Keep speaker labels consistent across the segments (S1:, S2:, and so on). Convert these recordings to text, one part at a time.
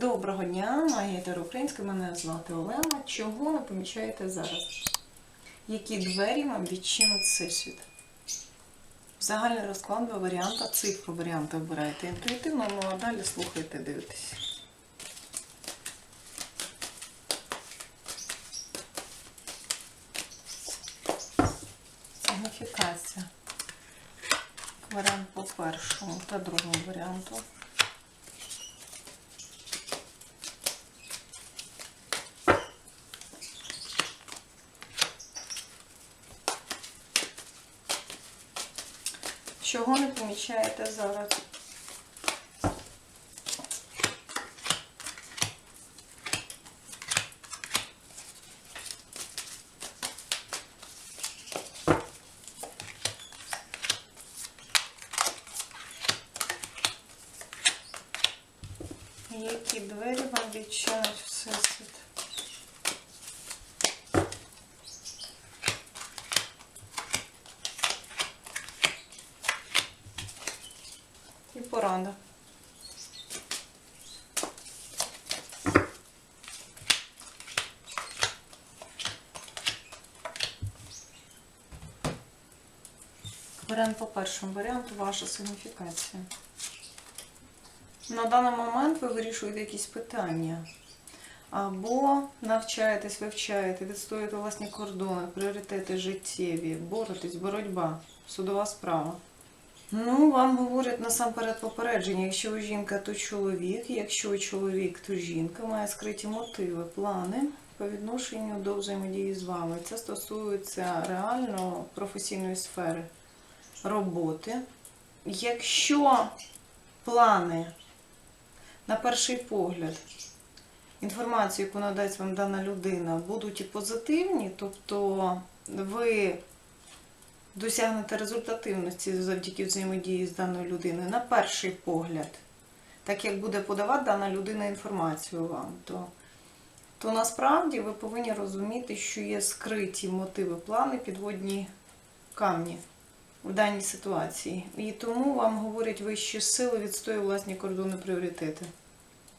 S1: Доброго дня, магія Таро Українська, мене звати Олена. Чого не помічаєте зараз? Які двері вам відчинить всесвіт? Загальний розклад два варіанти, цифру варіанти обираєте інтуїтивно, ну а далі слухайте, дивитесь. Сигніфікація. Варіант по першому та другому варіанту. Чого не помічаєте зараз? Які двері вам відчинить всесвіт? Порада. Варіант по першому варіанту ваша сигніфікація. На даний момент ви вирішуєте якісь питання. Або навчаєтесь, вивчаєте, відстоюєте власні кордони, пріоритети життєві, боретесь, боротьба, судова справа. Ну, вам говорять насамперед попередження. Якщо жінка, то чоловік. Якщо чоловік, то жінка має скриті мотиви, плани по відношенню до взаємодії з вами. Це стосується реально професійної сфери роботи. Якщо плани на перший погляд, інформацію, яку надасть вам дана людина, будуть і позитивні, тобто ви досягнете результативності завдяки взаємодії з даною людиною на перший погляд, так як буде подавати дана людина інформацію вам, то, то насправді ви повинні розуміти, що є скриті мотиви, плани, підводні камні в даній ситуації. І тому вам говорять вищі сили відстоює власні кордони пріоритети.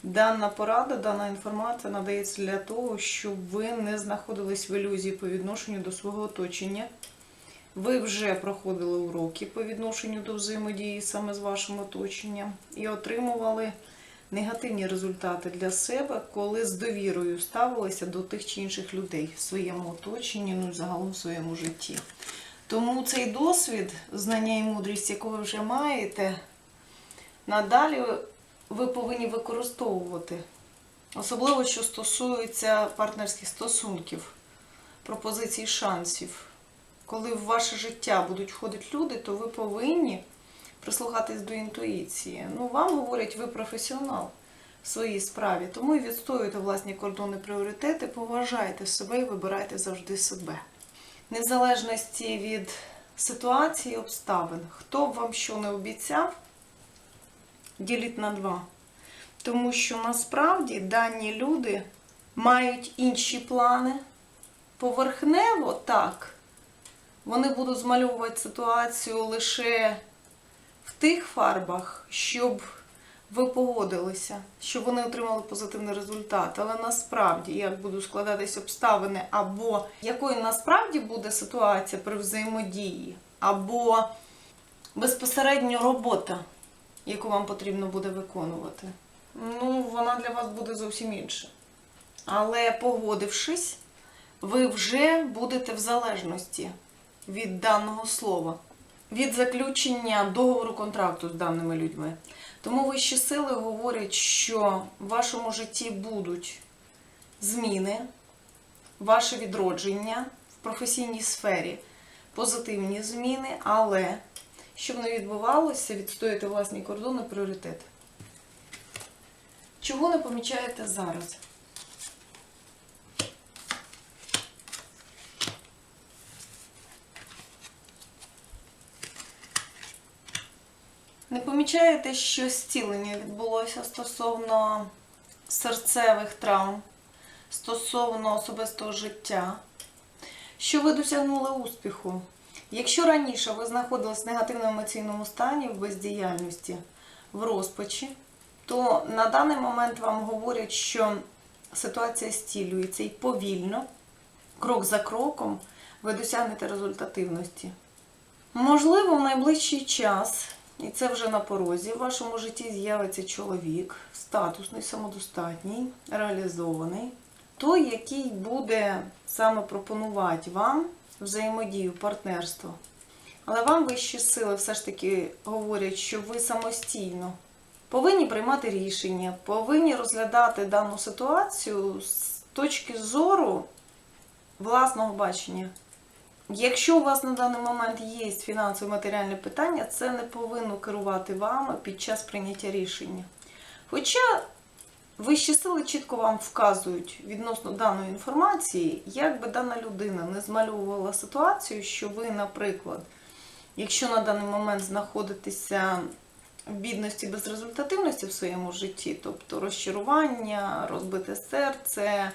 S1: Дана порада, дана інформація надається для того, щоб ви не знаходились в ілюзії по відношенню до свого оточення. Ви вже проходили уроки по відношенню до взаємодії саме з вашим оточенням і отримували негативні результати для себе, коли з довірою ставилися до тих чи інших людей в своєму оточенні, ну і загалом в своєму житті. Тому цей досвід, знання і мудрість, яку ви вже маєте, надалі ви повинні використовувати. Особливо, що стосується партнерських стосунків, пропозицій шансів. Коли в ваше життя будуть входити люди, то ви повинні прислухатись до інтуїції. Ну, вам говорять, ви професіонал в своїй справі, тому і відстоюєте власні кордони пріоритети, поважайте себе і вибирайте завжди себе. Незалежності від ситуації обставин, хто б вам що не обіцяв, діліть на два. Тому що насправді дані люди мають інші плани. Поверхнево так. Вони будуть змальовувати ситуацію лише в тих фарбах, щоб ви погодилися, щоб вони отримали позитивний результат. Але насправді, як будуть складатись обставини, або якою насправді буде ситуація при взаємодії, або безпосередньо робота, яку вам потрібно буде виконувати, ну, вона для вас буде зовсім інша. Але погодившись, ви вже будете в залежності від даного слова, від заключення договору контракту з даними людьми. Тому вищі сили говорять, що в вашому житті будуть зміни, ваше відродження в професійній сфері, позитивні зміни, але щоб не відбувалося, відстояти власні кордони пріоритет. Чого не помічаєте зараз? Не помічаєте, що зцілення відбулося стосовно серцевих травм, стосовно особистого життя, що ви досягнули успіху. Якщо раніше ви знаходились в негативному емоційному стані, в бездіяльності, в розпачі, то на даний момент вам говорять, що ситуація стілюється і повільно, крок за кроком, ви досягнете результативності. Можливо, в найближчий час, і це вже на порозі, в вашому житті з'явиться чоловік, статусний, самодостатній, реалізований, той, який буде саме пропонувати вам взаємодію, партнерство. Але вам вищі сили все ж таки говорять, що ви самостійно повинні приймати рішення, повинні розглядати дану ситуацію з точки зору власного бачення. Якщо у вас на даний момент є фінансове матеріальне питання, це не повинно керувати вами під час прийняття рішення. Хоча вищі сили чітко вам вказують відносно даної інформації, як би дана людина не змальовувала ситуацію, що ви, наприклад, якщо на даний момент знаходитеся в бідності безрезультативності в своєму житті, тобто розчарування, розбите серце,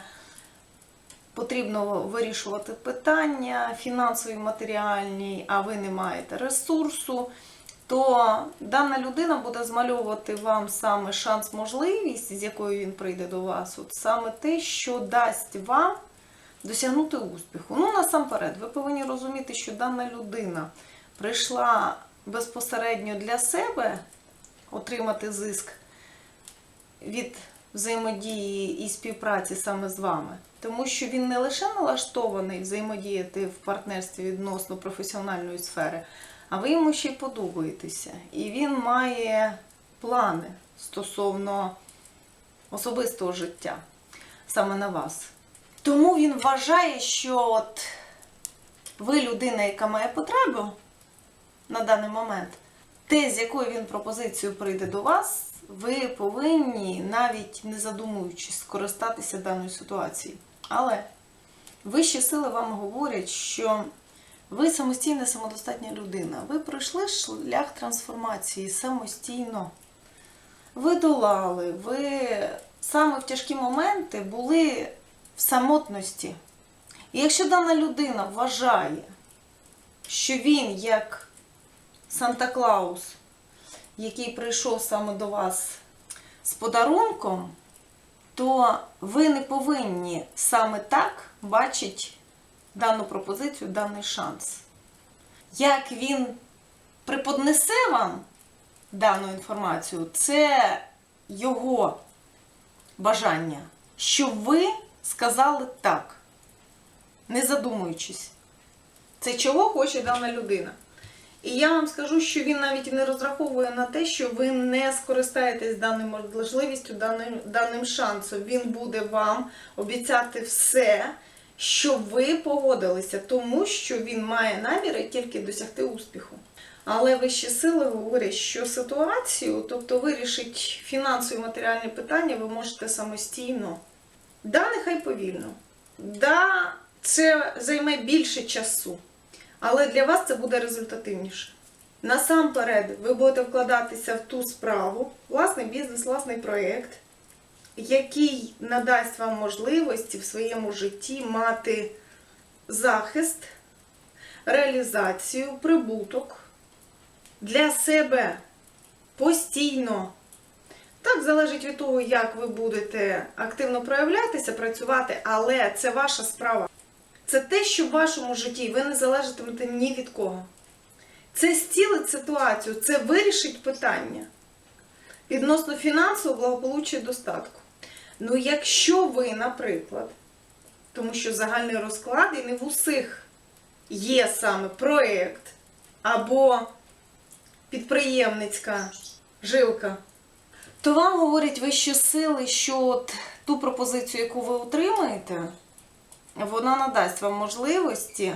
S1: потрібно вирішувати питання фінансові, матеріальні, а ви не маєте ресурсу, то дана людина буде змальовувати вам саме шанс, можливість, з якою він прийде до вас, от саме те, що дасть вам досягнути успіху. Ну, насамперед, ви повинні розуміти, що дана людина прийшла безпосередньо для себе отримати зиск від взаємодії і співпраці саме з вами. Тому що він не лише налаштований взаємодіяти в партнерстві відносно професіональної сфери, а ви йому ще й подобаєтеся. І він має плани стосовно особистого життя саме на вас. Тому він вважає, що от ви людина, яка має потребу на даний момент, те, з якою він пропозицією прийде до вас, ви повинні, навіть не задумуючись, скористатися даною ситуацією. Але вищі сили вам говорять, що ви самостійна, самодостатня людина. Ви пройшли шлях трансформації самостійно. Ви долали, ви саме в тяжкі моменти були в самотності. І якщо дана людина вважає, що він як Санта-Клаус, який прийшов саме до вас з подарунком, то ви не повинні саме так бачити дану пропозицію, даний шанс. Як він преподнесе вам дану інформацію, це його бажання, щоб ви сказали так, не задумуючись. Це чого хоче дана людина. І я вам скажу, що він навіть не розраховує на те, що ви не скористаєтесь даною можливістю, даним, даним шансом. Він буде вам обіцяти все, щоб ви погодилися, тому що він має наміри тільки досягти успіху. Але вищі сили говорять, що ситуацію, тобто вирішить фінансові матеріальні питання, ви можете самостійно. Да, нехай повільно. Да, це займе більше часу. Але для вас це буде результативніше. Насамперед, ви будете вкладатися в ту справу, власний бізнес, власний проєкт, який надасть вам можливості в своєму житті мати захист, реалізацію, прибуток для себе постійно. Так, залежить від того, як ви будете активно проявлятися, працювати, але це ваша справа. Це те, що в вашому житті ви не залежатимете ні від кого. Це стілить ситуацію, це вирішить питання відносно фінансового благополуччя і достатку. Ну, якщо ви, наприклад, тому що загальний розклад і не в усіх є саме проєкт або підприємницька жилка, то вам говорять вищі сили, що от ту пропозицію, яку ви отримаєте, вона надасть вам можливості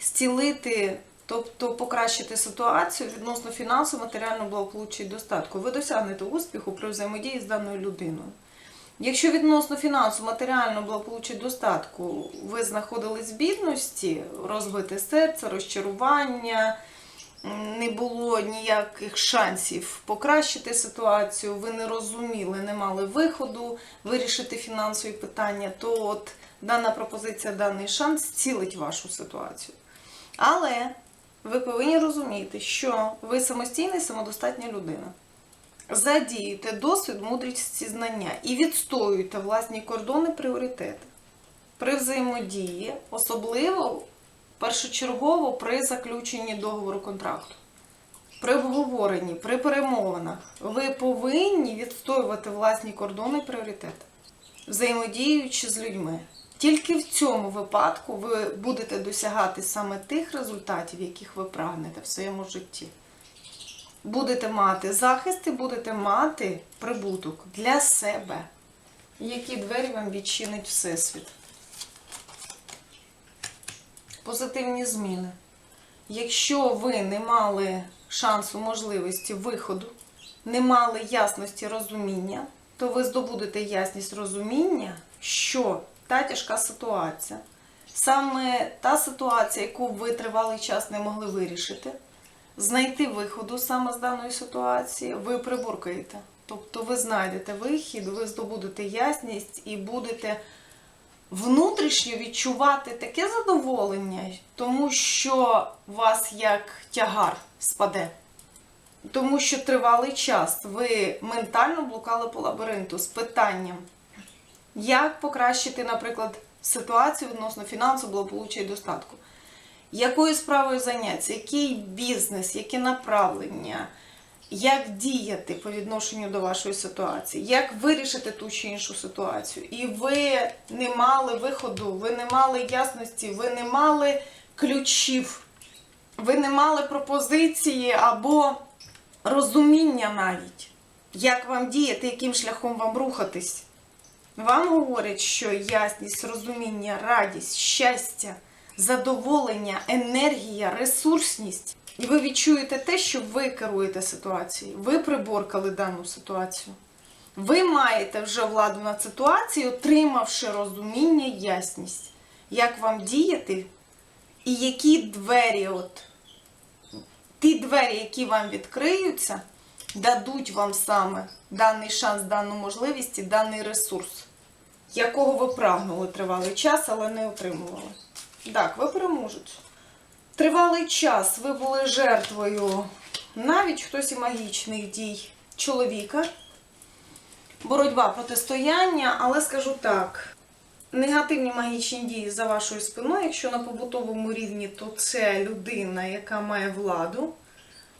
S1: зцілити, тобто покращити ситуацію відносно фінансового, матеріального благополуччя і достатку. Ви досягнете успіху при взаємодії з даною людиною. Якщо відносно фінансового, матеріального благополуччя і достатку ви знаходились в бідності, розбите серце, розчарування, не було ніяких шансів покращити ситуацію, ви не розуміли, не мали виходу вирішити фінансові питання, то от дана пропозиція, даний шанс зцілить вашу ситуацію. Але ви повинні розуміти, що ви самостійна і самодостатня людина. задіюєте досвід, мудрість і знання і відстоюєте власні кордони, пріоритети при взаємодії, особливо першочергово при заключенні договору контракту. При обговоренні, при перемовинах ви повинні відстоювати власні кордони пріоритети, взаємодіючи з людьми. Тільки в цьому випадку ви будете досягати саме тих результатів, яких ви прагнете в своєму житті. Будете мати захист і будете мати прибуток для себе. Які двері вам відчинить Всесвіт? Позитивні зміни. Якщо ви не мали шансу, можливості виходу, не мали ясності розуміння, то ви здобудете ясність розуміння, що та тяжка ситуація, саме та ситуація, яку ви тривалий час не могли вирішити, знайти виходу саме з даної ситуації, ви приборкаєте. Тобто ви знайдете вихід, ви здобудете ясність і будете внутрішньо відчувати таке задоволення, тому що вас як тягар спаде. Тому що тривалий час ви ментально блукали по лабіринту з питанням, як покращити, наприклад, ситуацію відносно фінансу, благополуччя і достатку. Якою справою зайнятися, який бізнес, яке направлення, як діяти по відношенню до вашої ситуації, як вирішити ту чи іншу ситуацію. І ви не мали виходу, ви не мали ясності, ви не мали ключів, ви не мали пропозиції або розуміння навіть, як вам діяти, яким шляхом вам рухатись. Вам говорять, що ясність, розуміння, радість, щастя, задоволення, енергія, ресурсність. І ви відчуєте те, що ви керуєте ситуацією. Ви приборкали дану ситуацію. Ви маєте вже владу над ситуацією, отримавши розуміння, ясність, як вам діяти, і які двері, от, ті двері, які вам відкриються, дадуть вам саме даний шанс, дану можливість і даний ресурс, якого ви прагнули тривалий час, але не отримували. Так, ви переможете. Тривалий час ви були жертвою навіть хтось і магічних дій чоловіка. Боротьба протистояння, але скажу так: негативні магічні дії за вашою спиною, якщо на побутовому рівні, то це людина, яка має владу,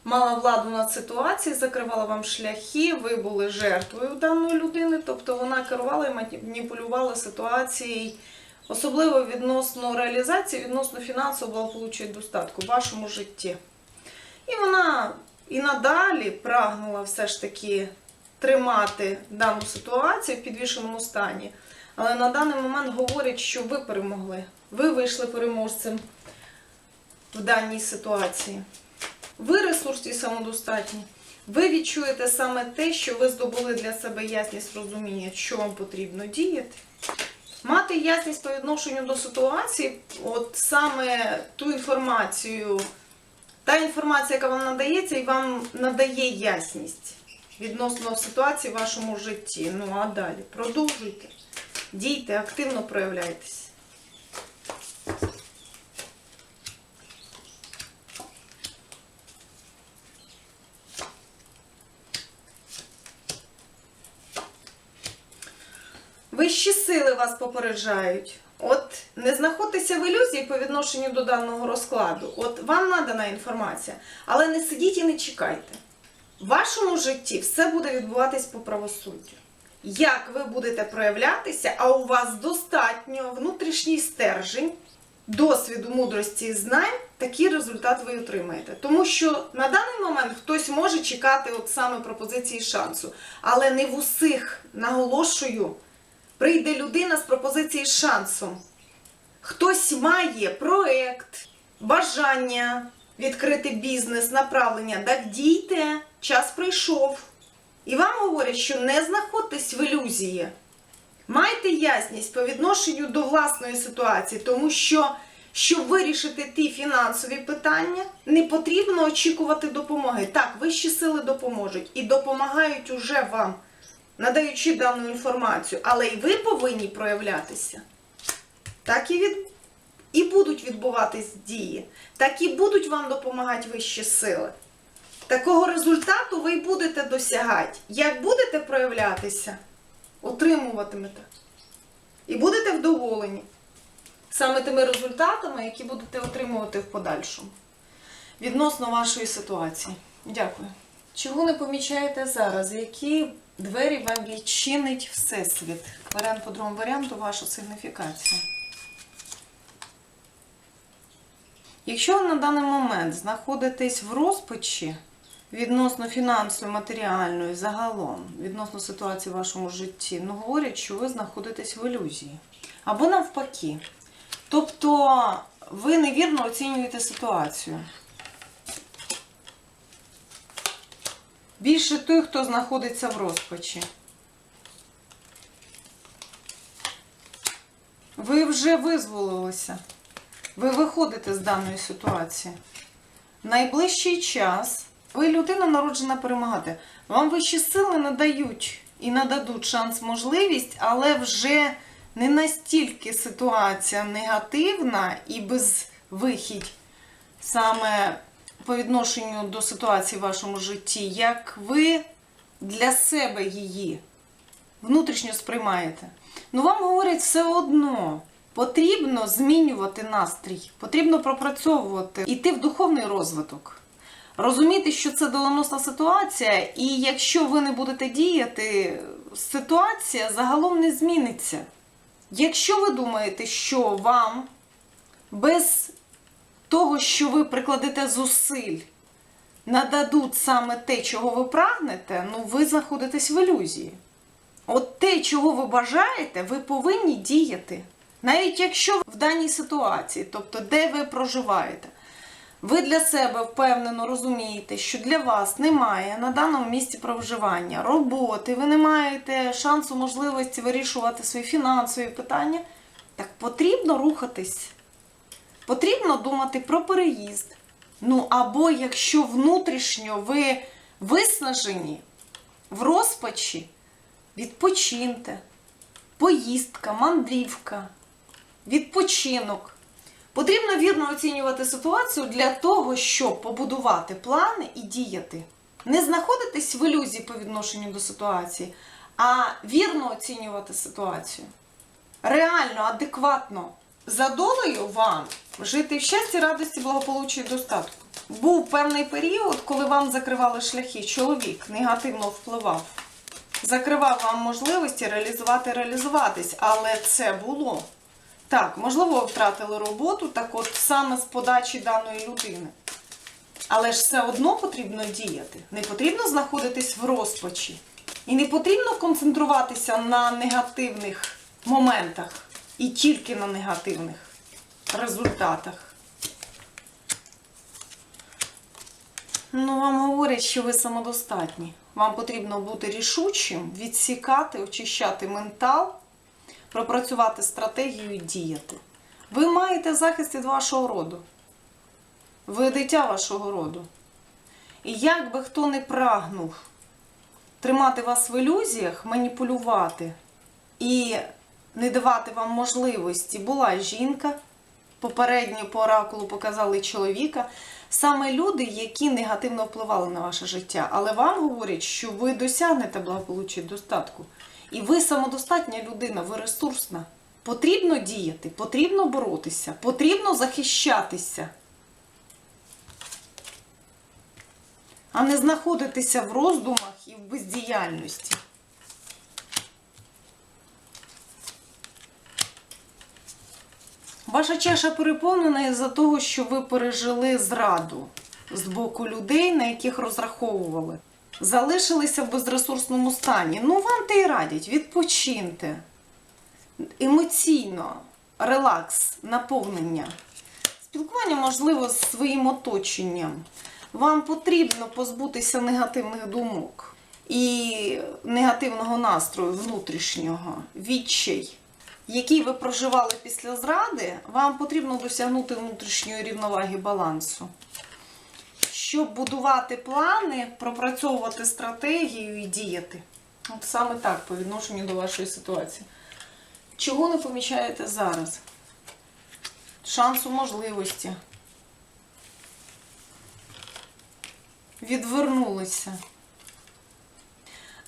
S1: мала владу над ситуацією, закривала вам шляхи, ви були жертвою даної людини, тобто вона керувала і маніпулювала ситуацією. Особливо відносно реалізації, відносно фінансового благополуччя достатку в вашому житті. І вона і надалі прагнула все ж таки тримати дану ситуацію в підвішеному стані. Але на даний момент говорять, що ви перемогли. Ви вийшли переможцем в даній ситуації. Ви ресурсні самодостатні. Ви відчуєте саме те, що ви здобули для себе ясність розуміння, що вам потрібно діяти. Мати ясність по відношенню до ситуації, от саме ту інформацію, та інформація, яка вам надається, і вам надає ясність відносно ситуації в вашому житті. Ну а далі продовжуйте, дійте, активно проявляйтесь. Вищі сили вас попереджають. От не знаходьтеся в ілюзії по відношенню до даного розкладу. От вам надана інформація, але не сидіть і не чекайте. В вашому житті все буде відбуватись по правосуддю. Як ви будете проявлятися, а у вас достатньо внутрішній стержень, досвіду, мудрості і знань, такий результат ви отримаєте. Тому що на даний момент хтось може чекати от саме пропозиції шансу, але не в усіх наголошую. Прийде людина з пропозиції з шансом. Хтось має проект, бажання відкрити бізнес, направлення. Так дійте, час прийшов. І вам говорять, що не знаходьтесь в ілюзії. Майте ясність по відношенню до власної ситуації, тому що, щоб вирішити ті фінансові питання, не потрібно очікувати допомоги. Так, вищі сили допоможуть і допомагають уже вам надаючи дану інформацію, але і ви повинні проявлятися. Так і від... і будуть відбуватись дії, так і будуть вам допомагати вищі сили. такого результату ви будете досягати. Як будете проявлятися, отримуватимете. І будете вдоволені саме тими результатами, які будете отримувати в подальшому. Відносно вашої ситуації. Дякую. Чого не помічаєте зараз? Які двері вам відчинить Всесвіт? Варіант по другому варіанту ваша сигніфікація. Якщо ви на даний момент знаходитесь в розпачі відносно фінансової, матеріальної, загалом, відносно ситуації в вашому житті, ну говорять, що ви знаходитесь в ілюзії. Або навпаки. Тобто ви невірно оцінюєте ситуацію. Більше той, хто знаходиться в розпачі. Ви вже визволилися. Ви виходите з даної ситуації. Найближчий час ви людина народжена перемагати. Вам вищі сили надають і нададуть шанс, можливість, але вже не настільки ситуація негативна і безвихідь саме по відношенню до ситуації в вашому житті, як ви для себе її внутрішньо сприймаєте. Ну, вам говорять все одно. Потрібно змінювати настрій, потрібно пропрацьовувати, йти в духовний розвиток. Розуміти, що це доленосна ситуація, і якщо ви не будете діяти, ситуація загалом не зміниться. Якщо ви думаєте, що вам без того, що ви прикладете зусиль, нададуть саме те, чого ви прагнете, ну ви знаходитесь в ілюзії. От те, чого ви бажаєте, ви повинні діяти. Навіть якщо в даній ситуації, тобто де ви проживаєте, ви для себе впевнено розумієте, що для вас немає на даному місці проживання роботи, ви не маєте шансу, можливості вирішувати свої фінансові питання, так потрібно рухатись. Потрібно думати про переїзд. Ну, або якщо внутрішньо ви виснажені в розпачі, відпочиньте. Поїздка, мандрівка, відпочинок. Потрібно вірно оцінювати ситуацію для того, щоб побудувати плани і діяти. Не знаходитись в ілюзії по відношенню до ситуації, а вірно оцінювати ситуацію. Реально, адекватно за долею вам жити в щасті, радості, благополуччя і достатку. Був певний період, коли вам закривали шляхи, чоловік негативно впливав. Закривав вам можливості реалізувати, реалізуватись, але це було. Так, можливо, ви втратили роботу, так от саме з подачі даної людини. Але ж все одно потрібно діяти. Не потрібно знаходитись в розпачі. І не потрібно концентруватися на негативних моментах і тільки на негативних результатах. Ну, вам говорять, що ви самодостатні. Вам потрібно бути рішучим, відсікати, очищати ментал, пропрацювати стратегію і діяти. Ви маєте захист від вашого роду. Ви дитя вашого роду. І як би хто не прагнув тримати вас в ілюзіях, маніпулювати і не давати вам можливості, була жінка, попередньо по оракулу показали чоловіка, саме люди, які негативно впливали на ваше життя. Але вам говорять, що ви досягнете благополуччя достатку. І ви самодостатня людина, ви ресурсна. Потрібно діяти, потрібно боротися, потрібно захищатися. А не знаходитися в роздумах і в бездіяльності. Ваша чаша переповнена із-за того, що ви пережили зраду з боку людей, на яких розраховували. Залишилися в безресурсному стані. Ну, вам те й радять, відпочиньте. Емоційно, релакс, наповнення. Спілкування, можливо, з своїм оточенням. Вам потрібно позбутися негативних думок і негативного настрою внутрішнього, відчай який ви проживали після зради, вам потрібно досягнути внутрішньої рівноваги балансу. Щоб будувати плани, пропрацьовувати стратегію і діяти. От саме так по відношенню до вашої ситуації. Чого не помічаєте зараз? Шансу можливості. відвернулися.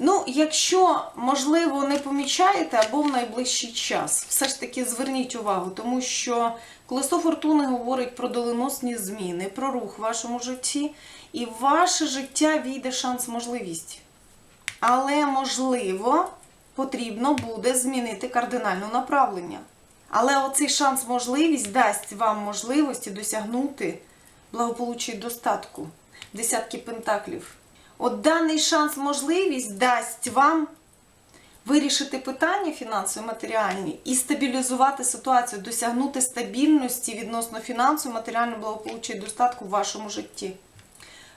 S1: Ну, якщо, можливо, не помічаєте або в найближчий час, все ж таки зверніть увагу, тому що колесо фортуни говорить про доленосні зміни, про рух в вашому житті, і в ваше життя війде шанс, можливість. Але, можливо, потрібно буде змінити кардинальне направлення. Але оцей шанс, можливість дасть вам можливості досягнути благополуччя і достатку, десятки пентаклів. От даний шанс, можливість дасть вам вирішити питання фінансово матеріальні і стабілізувати ситуацію, досягнути стабільності відносно фінансово, матеріального благополуччя і достатку в вашому житті.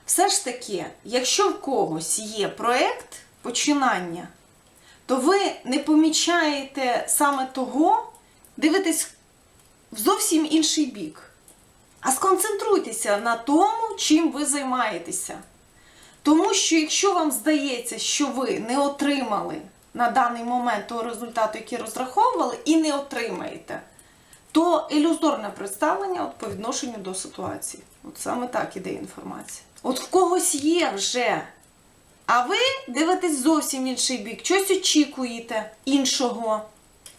S1: Все ж таки, якщо в когось є проект починання, то ви не помічаєте саме того, дивитесь в зовсім інший бік. А сконцентруйтеся на тому, чим ви займаєтеся. Тому що якщо вам здається, що ви не отримали на даний момент того результату, який розраховували, і не отримаєте, то ілюзорне представлення от по відношенню до ситуації. От саме так іде інформація. От в когось є вже, а ви дивитесь зовсім інший бік, щось очікуєте іншого.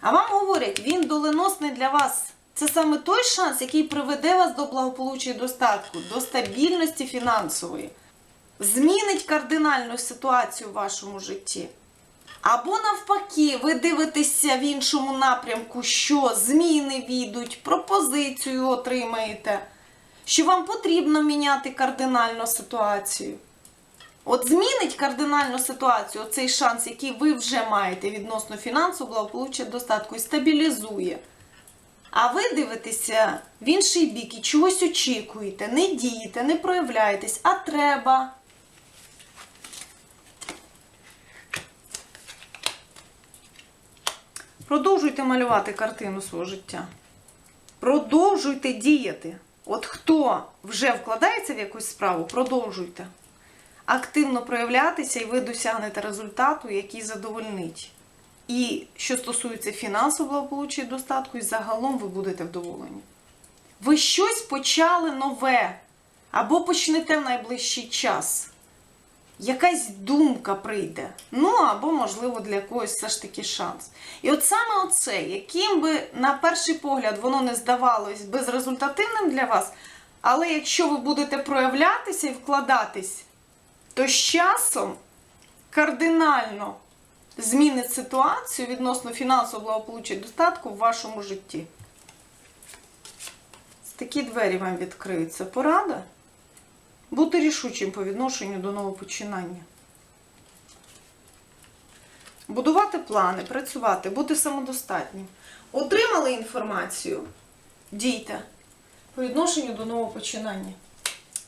S1: А вам говорять, він доленосний для вас. Це саме той шанс, який приведе вас до благополуччя і достатку, до стабільності фінансової, змінить кардинальну ситуацію в вашому житті. Або навпаки, ви дивитеся в іншому напрямку, що зміни війдуть, пропозицію отримаєте, що вам потрібно міняти кардинально ситуацію. От змінить кардинальну ситуацію цей шанс, який ви вже маєте відносно фінансового благополуччя достатку, і стабілізує. А ви дивитеся в інший бік і чогось очікуєте, не дієте, не проявляєтесь, а треба. Продовжуйте малювати картину свого життя. Продовжуйте діяти. От хто вже вкладається в якусь справу, продовжуйте. Активно проявлятися, і ви досягнете результату, який задовольнить. І що стосується фінансового благополуччя і достатку, і загалом ви будете вдоволені. Ви щось почали нове, або почнете в найближчий час. Якась думка прийде. Ну, або, можливо, для когось все ж таки шанс. І от саме оце, яким би на перший погляд воно не здавалось безрезультативним для вас, але якщо ви будете проявлятися і вкладатись, то з часом кардинально змінить ситуацію відносно фінансового благополуччя і достатку в вашому житті. Такі двері вам відкриються. Порада? Бути рішучим по відношенню до нового починання. Будувати плани, працювати, бути самодостатнім. Отримали інформацію? Дійте по відношенню до нового починання.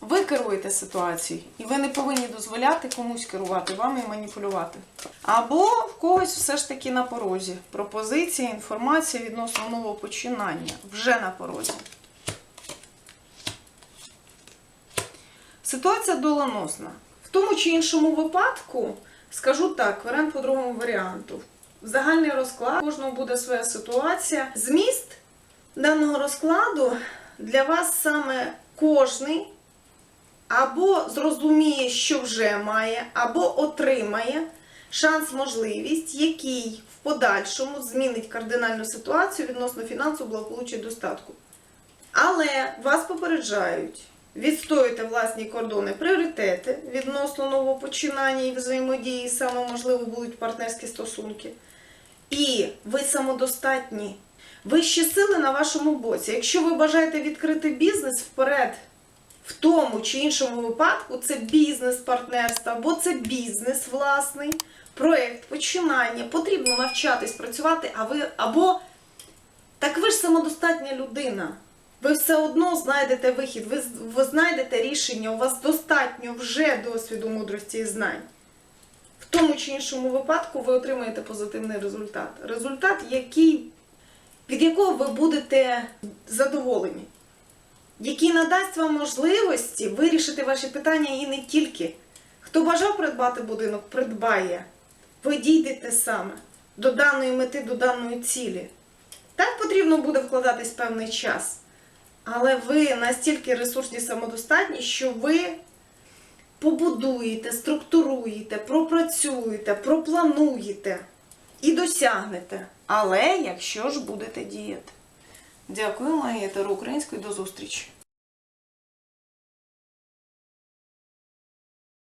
S1: Ви керуєте ситуацією, і ви не повинні дозволяти комусь керувати вами і маніпулювати. Або в когось все ж таки на порозі. Пропозиція, інформація відносно нового починання вже на порозі. Ситуація доленосна. В тому чи іншому випадку, скажу так, варіант по другому варіанту. Загальний розклад, кожного буде своя ситуація. Зміст даного розкладу для вас саме кожний або зрозуміє, що вже має, або отримає шанс, можливість, який в подальшому змінить кардинальну ситуацію відносно фінансового благополуччя і достатку. Але вас попереджають. Відстоюйте власні кордони, пріоритети відносно нового починання і взаємодії, саме можливо будуть партнерські стосунки. І ви самодостатні. Вищі сили на вашому боці. Якщо ви бажаєте відкрити бізнес вперед, в тому чи іншому випадку, це бізнес-партнерство, або це бізнес власний, проєкт, починання. Потрібно навчатись працювати, а ви або так ви ж самодостатня людина. Ви все одно знайдете вихід, ви, ви знайдете рішення, у вас достатньо вже досвіду, мудрості і знань. В тому чи іншому випадку ви отримаєте позитивний результат. Результат, який, від якого ви будете задоволені, який надасть вам можливості вирішити ваші питання і не тільки. Хто бажав придбати будинок, придбає. Ви дійдете саме до даної мети, до даної цілі. Так потрібно буде вкладатись певний час. Але ви настільки ресурсні самодостатні, що ви побудуєте, структуруєте, пропрацюєте, проплануєте і досягнете. Але якщо ж будете діяти. Дякую, Магія Таро Української. До зустрічі!